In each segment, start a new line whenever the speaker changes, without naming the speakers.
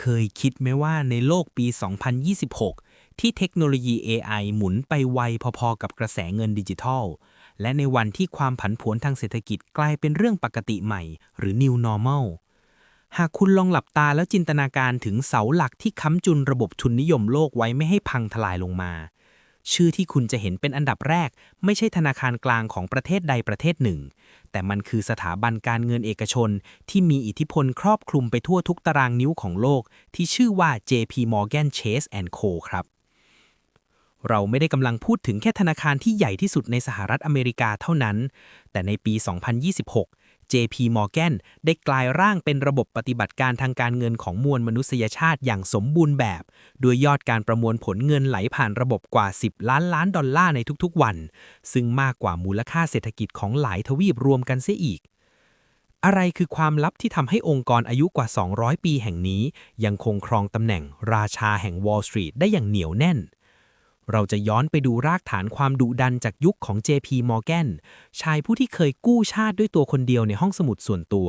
เคยคิดไหมว่าในโลกปี 2026 ที่เทคโนโลยี AI หมุนไปไวพอๆ กับกระแสเงินดิจิทัล และในวันที่ความผันผวนทางเศรษฐกิจกลายเป็นเรื่องปกติใหม่ หรือ New Normal หากคุณลองหลับตาแล้วจินตนาการถึงเสาหลักที่ค้ำจุนระบบทุนนิยมโลกไว้ไม่ให้พังทลายลงมา ชื่อที่คุณจะเห็นเป็นอันดับแรก ไม่ใช่ธนาคารกลางของประเทศใดประเทศหนึ่ง แต่มันคือสถาบันการเงินเอกชน ที่มีอิทธิพลครอบคลุมไปทั่วทุกตารางนิ้วของโลก ที่ชื่อว่า JP Morgan Chase Co ครับ เราไม่ได้กำลังพูดถึงแค่ธนาคารที่ใหญ่ที่สุดในสหรัฐอเมริกาเท่านั้น แต่ในปี 2026 JP Morgan ได้กลายร่างเป็นระบบปฏิบัติการทางการเงินของมวลมนุษยชาติอย่างสมบูรณ์แบบโดยยอดการประมวลผลเงินไหลผ่านระบบกว่า 10 ล้านล้านดอลลาร์ในทุกๆวัน ซึ่งมากกว่ามูลค่าเศรษฐกิจของหลายทวีปรวมกันเสียอีกอะไรคือความลับที่ทำให้องค์กรอายุกว่า 200 ปีแห่งนี้ ยังคงครองตำแหน่งราชาแห่งวอลล์สตรีทได้อย่างเหนียวแน่น เราจะย้อนไปดูรากฐานความดุดันจากยุคของ JP Morgan ชายผู้ที่เคยกู้ชาติด้วยตัวคนเดียวในห้องสมุดส่วนตัว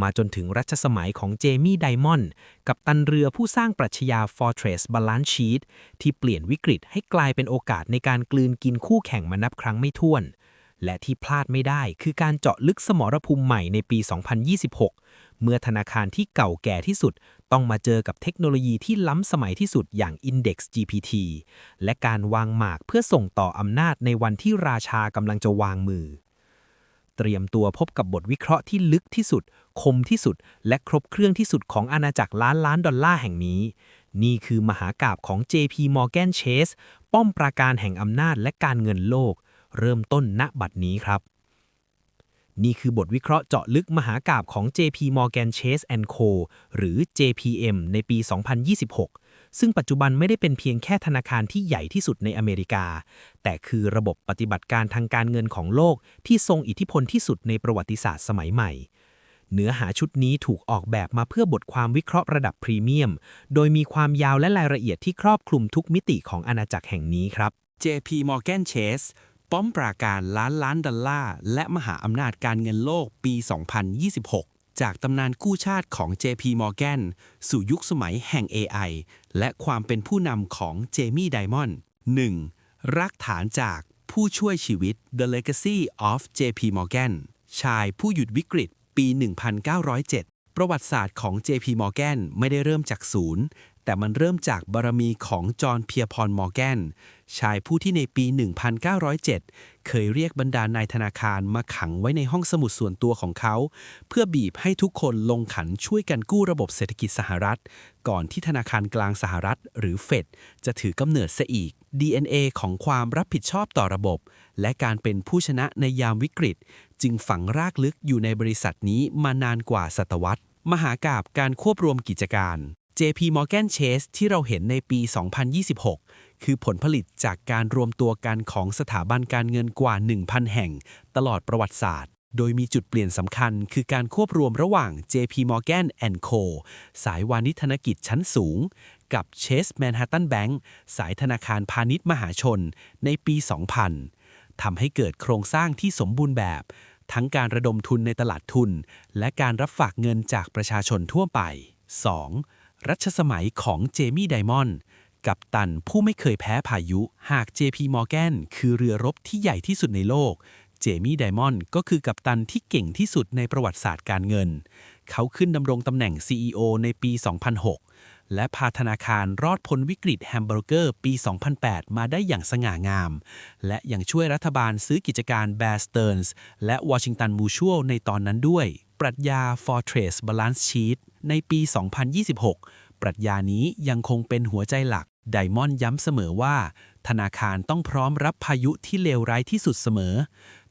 มาจนถึงรัชสมัยของเจมี่ไดมอนด์กับตันเรือผู้สร้างปรัชญา Fortress Balance Sheet ที่เปลี่ยนวิกฤตให้กลายเป็นโอกาสในการกลืนกินคู่แข่งมานับครั้งไม่ถ้วน และที่พลาดไม่ได้คือการเจาะลึกสมรภูมิใหม่ในปี 2026 เมื่อธนาคารที่เก่าแก่ที่สุด ต้องมาเจอกับเทคโนโลยีที่ล้ำสมัยที่สุดอย่าง Index GPT และการวางหมากเพื่อส่งต่ออำนาจในวันที่ราชากำลังจะวางมือ เตรียมตัวพบกับบทวิเคราะห์ที่ลึกที่สุด คมที่สุด และครบเครื่องที่สุดของอาณาจักรล้านล้านดอลลาร์แห่งนี้ นี่คือมหากาบของ JP Morgan Chase ป้อมปราการแห่งอำนาจและการเงินโลก เริ่มต้นณบัดนี้ครับ นี่คือบทวิเคราะห์เจาะลึกมหากาบของ JP Morgan Chase Co หรือ JPM ในปี 2026 ซึ่งปัจจุบันไม่ได้เป็นเพียงแค่ธนาคารที่ใหญ่ที่สุดในอเมริกา แต่คือระบบปฏิบัติการทางการเงินของโลกที่ทรงอิทธิพลที่สุดในประวัติศาสตร์สมัยใหม่ เนื้อหาชุดนี้ถูกออกแบบมาเพื่อบทความวิเคราะห์ระดับพรีเมียม โดยมีความยาวและรายละเอียดที่ครอบคลุมทุกมิติของอาณาจักรแห่งนี้ครับ
JP Morgan Chase ป้อมปราการล้านล้านดอลลาร์และมหาอำนาจการเงินโลกปี 2026 จากตำนานกู้ชาติของ JP Morgan สู่ยุคสมัยแห่ง AI และความเป็นผู้นำของเจมี่ไดมอนด์ 1. รักฐานจากผู้ช่วยชีวิต The Legacy of JP Morgan ชายผู้หยุดวิกฤตปี 1907 ประวัติศาสตร์ของ JP Morgan ไม่ได้เริ่มจากศูนย์ แต่มันเริ่มจากบารมีของจอห์นเพียร์พรมอร์แกน ชายผู้ที่ในปี 1907 เคยเรียกบรรดานายธนาคารมาขังไว้ในห้องสมุดส่วนตัวของเขา เพื่อบีบให้ทุกคนลงขันช่วยกันกู้ระบบเศรษฐกิจสหรัฐ ก่อนที่ธนาคารกลางสหรัฐ หรือเฟดจะถือกำเนิดซะอีก DNA ของความรับผิดชอบต่อระบบ และการเป็นผู้ชนะในยามวิกฤต จึงฝังรากลึกอยู่ในบริษัทนี้มานานกว่าศตวรรษ มหากาบการควบรวมกิจการ JP Morgan Chase ที่เราเห็นในปี 2026 คือผลผลิตจากการรวมตัวกันของสถาบันการเงินกว่า 1,000 แห่ง ตลอดประวัติศาสตร์ โดยมีจุดเปลี่ยนสำคัญคือการควบรวมระหว่าง JP Morgan Co สายวานิธนกิจชั้นสูง กับ Chase Manhattan Bank สายธนาคารพาณิชย์มหาชน ในปี 2000 ทำให้เกิดโครงสร้างที่สมบูรณ์แบบ ทั้งการระดมทุนในตลาดทุน และการรับฝากเงินจากประชาชนทั่วไป 2. รัชสมัยของเจมี่ไดมอนด์กับตันผู้ไม่เคยแพ้พายุ หาก JP Morgan คือเรือรบที่ใหญ่ที่สุดในโลก เจมี่ไดมอนด์ก็คือกัปตันที่เก่งที่สุดในประวัติศาสตร์การเงิน เขาขึ้นดำรงตำแหน่ง CEO ในปี 2006 และพาธนาคารรอดพ้นวิกฤตแฮมเบอร์เกอร์ปี 2008 มาได้อย่างสง่างาม และยังช่วยรัฐบาลซื้อกิจการ Bear Stearns และ Washington Mutual ในตอนนั้นด้วย ปรัชญา Fortress Balance Sheet ในปี 2026 ปรัชญานี้ยังคงเป็นหัวใจหลัก ไดมอนด์ย้ำเสมอว่า ธนาคารต้องพร้อมรับพายุที่เลวร้ายที่สุดเสมอ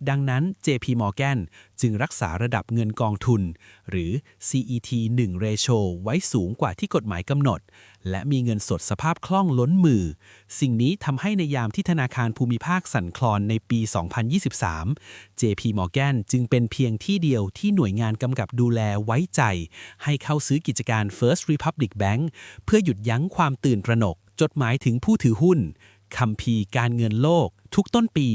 ดังนั้น JP Morgan จึงรักษาระดับเงินกองทุน หรือ CET 1 ratio ไว้สูงกว่าที่กฎหมายกำหนด และมีเงินสดสภาพคล่องล้นมือ สิ่งนี้ทำให้ในยามที่ธนาคารภูมิภาคสั่นคลอนในปี 2023 JP Morgan จึงเป็นเพียงที่เดียวที่หน่วยงานกำกับดูแลไว้ใจ ให้เข้าซื้อกิจการ First Republic Bank เพื่อหยุดยั้งความตื่นตระหนกจดหมายถึงผู้ถือหุ้น คัมภีร์การเงินโลก ทุกต้นปี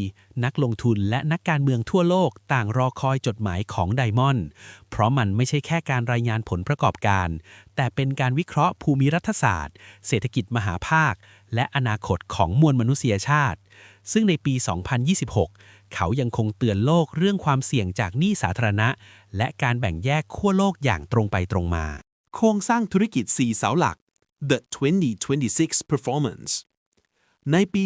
นักลงทุนและนักการเมืองทั่วโลกต่างรอคอยจดหมายของไดมอนด์เพราะมันไม่ใช่แค่การรายงานผลประกอบการ แต่เป็นการวิเคราะห์ภูมิรัฐศาสตร์ เศรษฐกิจมหาภาค และอนาคตของมวลมนุษยชาติ ซึ่งในปี 2026 เขายังคงเตือนโลกเรื่องความเสี่ยงจากหนี้สาธารณะ และการแบ่งแยกขั้วโลกอย่างตรงไปตรงมา
โครงสร้างธุรกิจ4เสาหลัก The 2026 Performance ในปี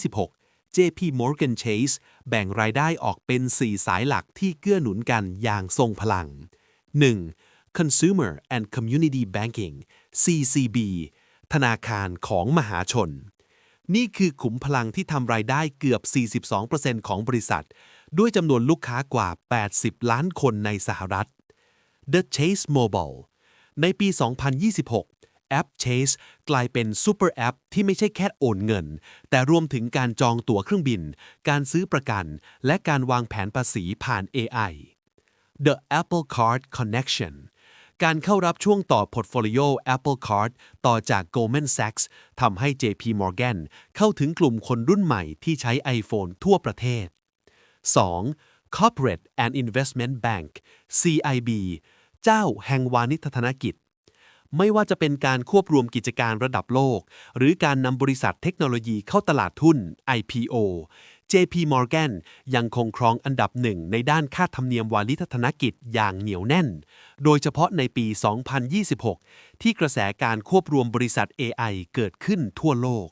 2026 JP Morgan Chase แบ่งรายได้ออกเป็น 4 สายหลักที่เกื้อหนุนกันอย่างทรงพลัง 1. Consumer and Community Banking CCB ธนาคารของมหาชน นี่คือขุมพลังที่ทำรายได้เกือบ 42%ของบริษัท ด้วยจำนวนลูกค้ากว่า 80 ล้านคนในสหรัฐ The Chase Mobile ในปี 2026 แอป Chase กลายเป็นซูเปอร์แอปที่ไม่ใช่แค่โอนเงิน แต่รวมถึงการจองตั๋วเครื่องบิน การซื้อประกัน และการวางแผนภาษีผ่าน AI The Apple Card Connection การเข้ารับช่วงต่อพอร์ตโฟลิโอ Apple Card ต่อจาก Goldman Sachs ทำให้ JP Morgan เข้าถึงกลุ่มคนรุ่นใหม่ที่ใช้ iPhone ทั่วประเทศ 2. Corporate and Investment Bank CIB เจ้าแห่งวานิชธนกิจ ไม่ว่าจะเป็นการควบรวมกิจการระดับโลก หรือการนำบริษัทเทคโนโลยีเข้าตลาดทุน IPO JP Morgan ยังคงครองอันดับหนึ่งในด้านค่าธรรมเนียมวานิธนกิจอย่างเหนียวแน่น โดยเฉพาะในปี 2026 ที่กระแสการควบรวมบริษัท AI เกิดขึ้นทั่วโลก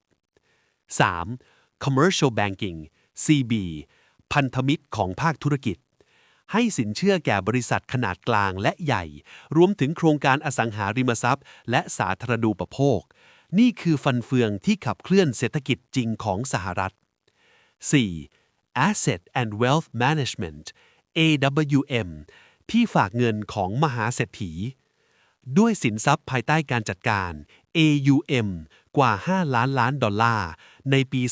3. Commercial Banking CB พันธมิตรของภาคธุรกิจ ให้สินเชื่อแก่บริษัทขนาดกลางและใหญ่ รวมถึงโครงการอสังหาริมทรัพย์ และสาธารณูปโภค นี่คือฟันเฟืองที่ขับเคลื่อนเศรษฐกิจจริงของสหรัฐ 4. Asset and Wealth Management AWM ที่ฝากเงินของมหาเศรษฐี ด้วยสินทรัพย์ภายใต้การจัดการ AUM กว่า 5 ล้านล้านดอลลาร์ ในปี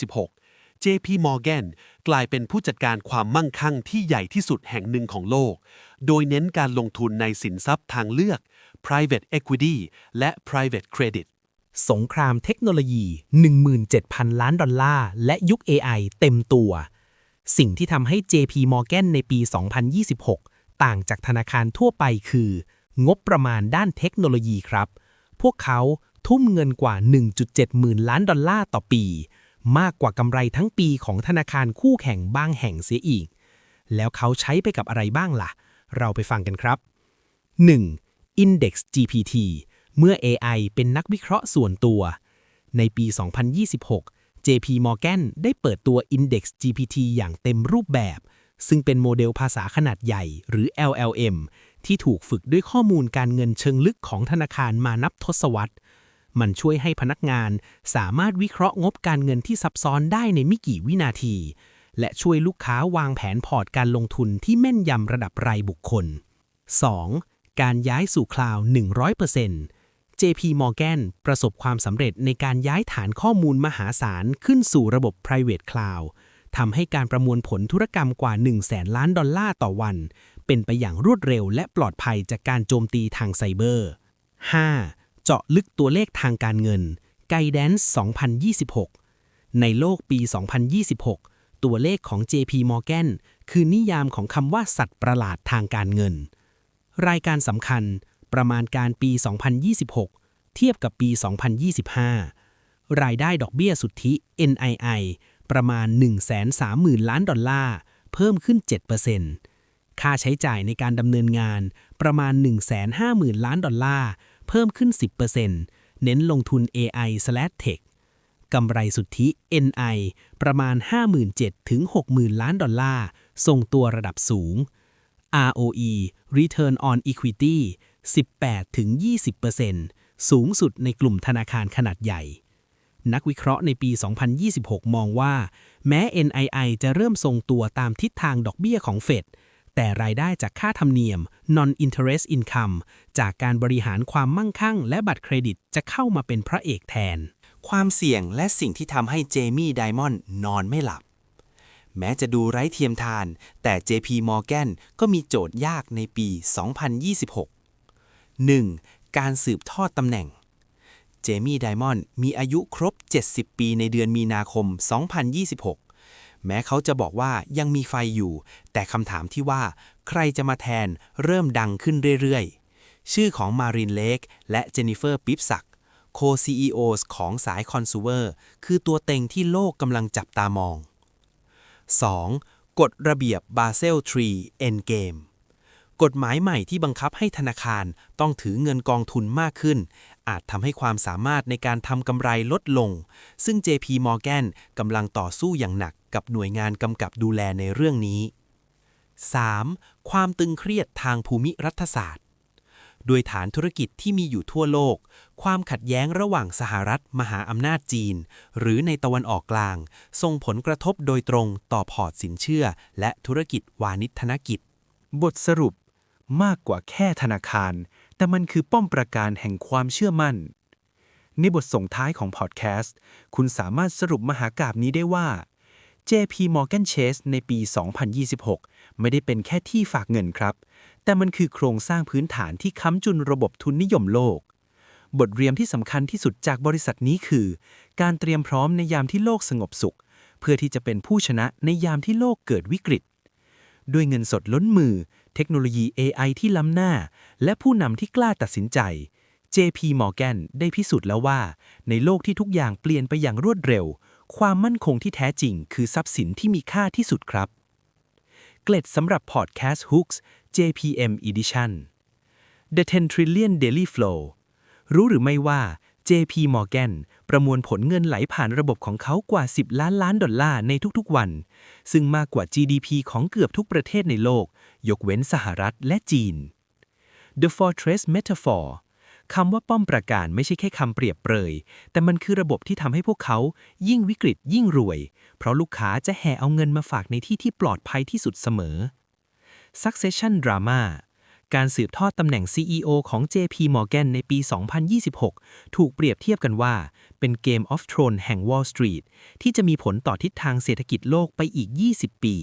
2026 JP Morgan กลายเป็นผู้จัดการความมั่งคั่งที่ใหญ่ที่สุดแห่งหนึ่งของโลก โดยเน้นการลงทุนในสินทรัพย์ทางเลือก private equity และ private credit
สงครามเทคโนโลยี 17,000 ล้านดอลลาร์ และยุค AI เต็มตัว สิ่งที่ทำให้ JP Morgan ในปี 2026 ต่างจากธนาคารทั่วไปคือ งบประมาณด้านเทคโนโลยีครับ พวกเขาทุ่มเงินกว่า 1.7 หมื่นล้านดอลลาร์ต่อปี มากกว่ากำไรทั้งปีของธนาคารคู่แข่งบางแห่งเสียอีก แล้วเขาใช้ไปกับอะไรบ้างล่ะ เราไปฟังกันครับ 1. Index GPT เมื่อ AI เป็นนักวิเคราะห์ส่วนตัว ในปี 2026 JP Morgan ได้เปิดตัว Index GPT อย่างเต็มรูปแบบ ซึ่งเป็นโมเดลภาษาขนาดใหญ่หรือ LLM ที่ถูกฝึกด้วยข้อมูลการเงินเชิงลึกของธนาคารมานับทศวรรษ มันช่วยให้พนักงานสามารถวิเคราะห์งบการเงินที่ซับซ้อนได้ในไม่กี่วินาที และช่วยลูกค้าวางแผนพอร์ตการลงทุนที่แม่นยำระดับรายบุคคล 2. การย้ายสู่คลาวด์100% JP Morgan ประสบความสำเร็จในการย้ายฐานข้อมูลมหาศาลขึ้นสู่ระบบ private cloud ทำให้การประมวลผลธุรกรรมกว่า1แสนล้านดอลลาร์ต่อวัน เป็นไปอย่างรวดเร็วและปลอดภัยจากการโจมตีทางไซเบอร์ 5. เจาะลึกตัวเลขทางการเงิน Guidance 2026 ในโลกปี 2026 ตัวเลขของ JP Morgan คือนิยามของคำว่าสัตว์ประหลาดทางการเงิน รายการสำคัญประมาณการปี 2026 เทียบกับปี 2025 รายได้ดอกเบี้ยสุทธิ NII ประมาณ 130,000 ล้านดอลลาร์ เพิ่มขึ้น 7%ค่าใช้จ่ายในการดำเนินงานประมาณ 150,000 ล้านดอลลาร์ เพิ่มขึ้น 10%เน้นลงทุน AI/Tech กำไรสุทธิ NI ประมาณ 57,000ถึง60,000 ล้านดอลลาร์ทรงตัวระดับสูง ROE Return on Equity 18-20%สูงสุดในกลุ่มธนาคารขนาดใหญ่ นักวิเคราะห์ในปี 2026 มองว่า แม้ NII จะเริ่มทรงตัวตามทิศทางดอกเบี้ยของเฟด แต่รายได้จากค่าธรรมเนียม non-interest income จากการบริหารความมั่งคั่ง และบัตรเครดิตจะเข้ามาเป็นพระเอกแทน
ความเสี่ยงและสิ่งที่ทำให้เจมี่ไดมอนด์นอนไม่หลับ แม้จะดูไร้เทียมทาน แต่ JP Morgan ก็มีโจทย์ยากในปี 2026 1. การสืบทอดตำแหน่ง
เจมี่ไดมอนด์มีอายุครบ 70 ปีในเดือนมีนาคม 2026 แม้เขาจะบอกว่ายังมีไฟอยู่ แต่คำถามที่ว่า ใครจะมาแทนเริ่มดังขึ้นเรื่อยๆ ชื่อของมารินเลกและเจนนิเฟอร์ปิปสักโค CEOs ของสายคอน sumer คือตัวเต็งที่โลกกำลังจับตามอง 2. กฎระเบียบบาเซล3 Endgame กฎหมายใหม่ที่บังคับให้ธนาคารต้องถือเงินกองทุนมากขึ้น อาจทำให้ความสามารถในการทำกำไรลดลง ซึ่ง JP Morgan กำลังต่อสู้อย่างหนักกับหน่วยงานกำกับดูแลในเรื่องนี้ 3. ความตึงเครียดทางภูมิรัฐศาสตร์ด้วยฐานธุรกิจที่มีอยู่ทั่วโลก ความขัดแย้งระหว่างสหรัฐมหาอำนาจจีน หรือในตะวันออกกลาง ส่งผลกระทบโดยตรงต่อพอร์ตสินเชื่อ และธุรกิจวานิชธนกิจ
บทสรุป มากกว่าแค่ธนาคาร แต่มันคือป้อมประการแห่งความเชื่อมั่น ในบทส่งท้ายของพอดแคสต์ คุณสามารถสรุปมหากาบนี้ได้ว่า JP Morgan Chase ในปี 2026 ไม่ได้เป็นแค่ที่ฝากเงินครับ แต่มันคือโครงสร้างพื้นฐานที่ค้ำจุนระบบทุนนิยมโลก บทเรียนที่สำคัญที่สุดจากบริษัทนี้คือ การเตรียมพร้อมในยามที่โลกสงบสุข เพื่อที่จะเป็นผู้ชนะในยามที่โลกเกิดวิกฤต ด้วยเงินสดล้นมือ เทคโนโลยี AI ที่ล้ำหน้า และผู้นำที่กล้าตัดสินใจ JP Morgan ได้พิสูจน์แล้วว่า ในโลกที่ทุกอย่างเปลี่ยนไปอย่างรวดเร็ว ความมั่นคงที่แท้จริง คือทรัพย์สินที่มีค่าที่สุดครับ เกล็ดสำหรับ Podcast Hooks JPM Edition The 10 Trillion Daily Flow รู้หรือไม่ว่า JP Morgan ประมวลผลเงินไหลผ่านระบบของเขากว่า 10 ล้านล้านดอลลาร์ในทุกๆวัน ซึ่งมากกว่า GDP ของเกือบทุกประเทศในโลก ยกเว้นสหรัฐและจีน The Fortress Metaphor คำว่าป้อมประการไม่ใช่แค่คำเปรียบเปรย แต่มันคือระบบที่ทำให้พวกเขายิ่งวิกฤตยิ่งรวย เพราะลูกค้าจะแห่เอาเงินมาฝากในที่ที่ปลอดภัยที่สุดเสมอ Succession Drama การสืบทอดตำแหน่ง CEO ของ JP Morgan ในปี 2026 ถูกเปรียบเทียบกันว่า เป็น Game of Thrones แห่ง Wall Street ที่จะมีผลต่อทิศทางเศรษฐกิจโลกไปอีก 20 ปี